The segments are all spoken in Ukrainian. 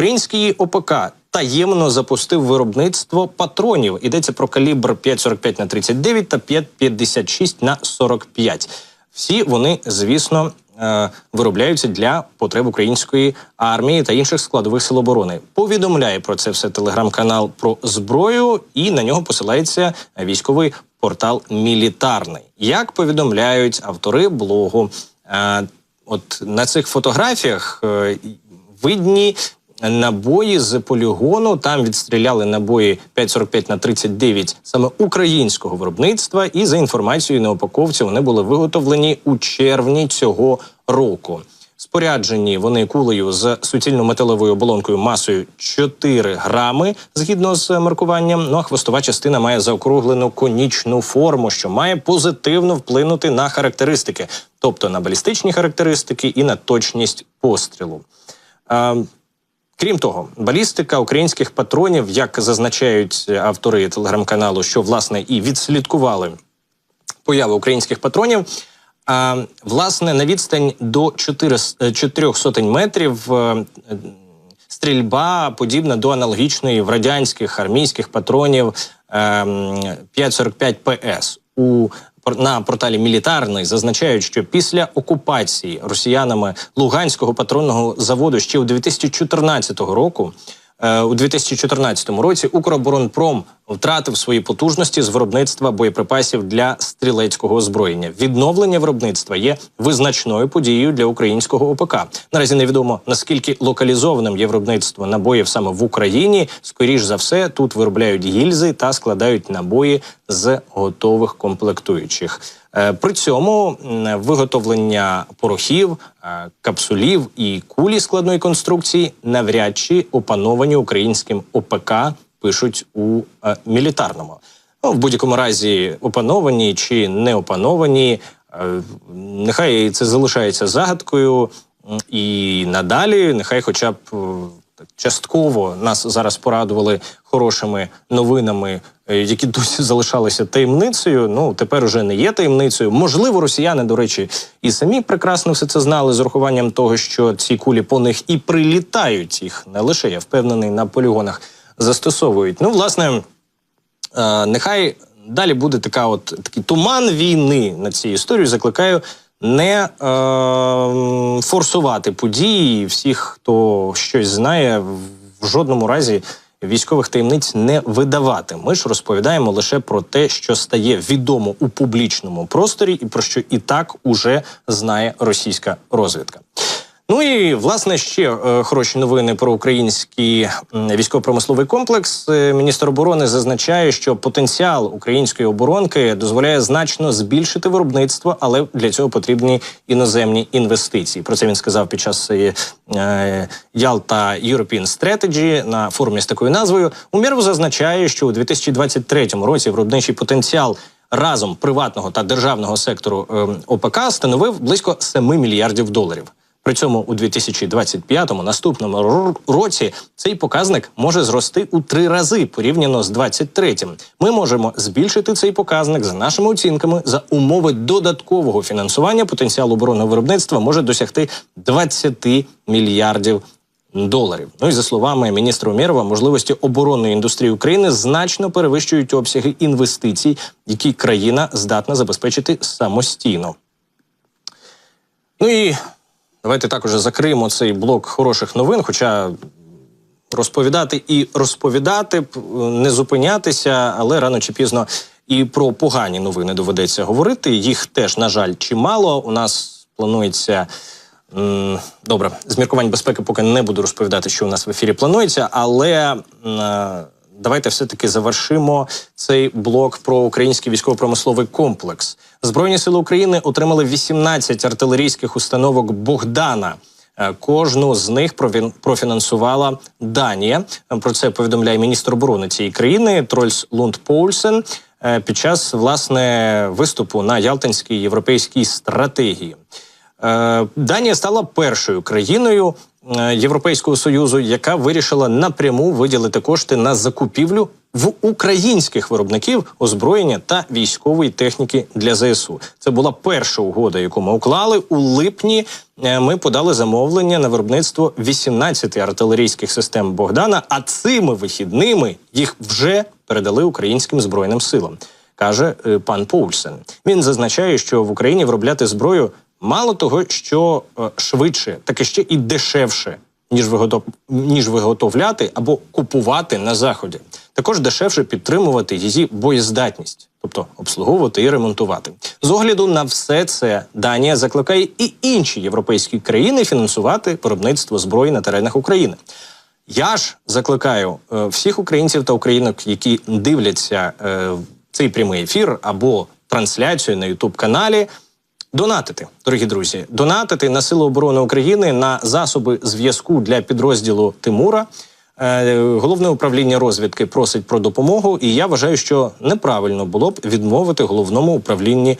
Український ОПК таємно запустив виробництво патронів. Йдеться про калібр 5,45 на 39 та 5,56 на 45. Всі вони, звісно, е, виробляються для потреб української армії та інших складових сил оборони. Повідомляє про це все телеграм-канал про зброю, і на нього посилається військовий портал Мілітарний. Як повідомляють автори блогу, е, от на цих фотографіях е, видні набої з полігону. Там відстріляли набої 5,45 на 39 саме українського виробництва. І за інформацією неопаковців вони були виготовлені у червні цього року. Споряджені вони кулею з суцільно-металевою оболонкою масою 4 грами згідно з маркуванням. Ну а хвостова частина має заокруглену конічну форму, що має позитивно вплинути на характеристики, тобто на балістичні характеристики і на точність пострілу. Е, Крім того, балістика українських патронів, як зазначають автори телеграм-каналу, що власне і відслідкували появу українських патронів. А, власне, на відстань до 4, 4 сотень метрів е, е, стрільба подібна до аналогічної в радянських армійських патронів е, 5,45 ПС. У на порталі мілітарний зазначають, що після окупації росіянами Луганського патронного заводу ще у 2014 року. Е, У 2014 році Укроборонпром втратив свої потужності з виробництва боєприпасів для стрілецького озброєння. Відновлення виробництва є визначною подією для українського ОПК. Наразі невідомо наскільки локалізованим є виробництво набоїв саме в Україні. Скоріш за все, тут виробляють гільзи та складають набої з готових комплектуючих. Е, При цьому виготовлення порохів, е, капсулів і кулі складної конструкції навряд чи опановані українським ОПК пишуть у е, мілітарному. Ну, в будь-якому разі, опановані чи не опановані, нехай це залишається загадкою, і надалі, нехай, хоча б частково нас зараз порадували хорошими новинами, е, які досі залишалися таємницею. Ну тепер уже не є таємницею. Можливо, росіяни, до речі, і самі прекрасно все це знали з урахуванням того, що ці кулі по них і прилітають їх не лише я впевнений на полігонах застосовують. Ну, власне, е, нехай далі буде така от такий туман війни на цій історії. Закликаю не е, форсувати події. Всіх, хто щось знає, в жодному разі військових таємниць не видавати. Ми ж розповідаємо лише про те, що стає відомо у публічному просторі, і про що і так уже знає російська розвідка. Ну і власне ще е, хороші новини про український військово-промисловий комплекс. Е, Міністр оборони зазначає, що потенціал української оборонки дозволяє значно збільшити виробництво, але для цього потрібні іноземні інвестиції. Про це він сказав під час е, е, Ялта European Strategy на форумі з такою назвою. Умєров зазначає, що у 2023 році виробничий потенціал. Разом приватного та державного сектору е, ОПК становив близько 7 мільярдів доларів. При цьому у 2025 наступному році цей показник може зрости у три рази порівняно з 23-м. Ми можемо збільшити цей показник за нашими оцінками за умови додаткового фінансування. Потенціал оборонного виробництва може досягти 20 мільярдів доларів. Ну і за словами міністра Умєрова, можливості оборонної індустрії України значно перевищують обсяги інвестицій, які країна здатна забезпечити самостійно. Ну і давайте також закриємо цей блок хороших новин. Хоча розповідати і розповідати, не зупинятися, але рано чи пізно і про погані новини доведеться говорити. Їх теж, на жаль, чимало. У нас планується. Добре, з міркувань безпеки поки не буду розповідати, що у нас в ефірі планується, але е, давайте все-таки завершимо цей блок про український військово-промисловий комплекс. Збройні сили України отримали 18 артилерійських установок Богдана. Е, Кожну з них профінансувала Данія. Про це повідомляє міністр оборони цієї країни Трольс Лунд Поульсен е, під час власне виступу на Ялтинській європейській стратегії. Е, Данія стала першою країною, Європейського союзу, яка вирішила напряму виділити кошти на закупівлю в українських виробників озброєння та військової техніки для ЗСУ. Це була перша угода, яку ми уклали у липні. е, Ми подали замовлення на виробництво 18 артилерійських систем Богдана. А цими вихідними їх вже передали українським збройним силам, каже е, пан Поульсен. Він зазначає, що в Україні виробляти зброю мало того, що е, швидше, так і ще і дешевше ніж виготов... виготовляти або купувати на заході. Також дешевше підтримувати її боєздатність, тобто обслуговувати і ремонтувати. З огляду на все це Данія закликає і інші європейські країни фінансувати виробництво зброї на теренах України. Я ж закликаю е, всіх українців та українок, які дивляться е, цей прямий ефір або трансляцію на Ютуб каналі. Донатити, дорогі друзі, донатити на Сили оборони України на засоби зв'язку для підрозділу Тимура. Е, Головне управління розвідки просить про допомогу, і я вважаю, що неправильно було б відмовити головному управлінні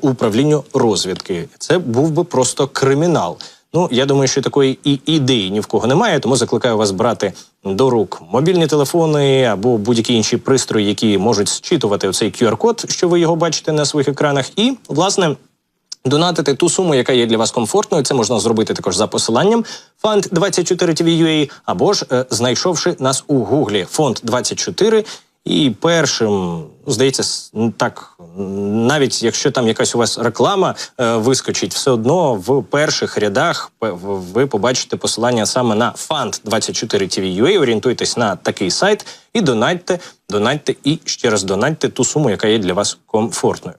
управлінню розвідки. Це був би просто кримінал. Ну я думаю, що такої і ідеї ні в кого немає, тому закликаю вас брати до рук мобільні телефони або будь-які інші пристрої, які можуть зчитувати оцей QR-код, що ви його бачите на своїх екранах, і власне. Донатити ту суму, яка є для вас комфортною. Це можна зробити також за посиланням фонд 24 tv або ж е, знайшовши нас у гуглі фонд 24 і першим, здається, так навіть якщо там якась у вас реклама е, вискочить, все одно в перших рядах ви побачите посилання саме на фонд 24 tv Орієнтуйтесь на такий сайт і донатьте, донатьте і ще раз донатьте ту суму, яка є для вас комфортною.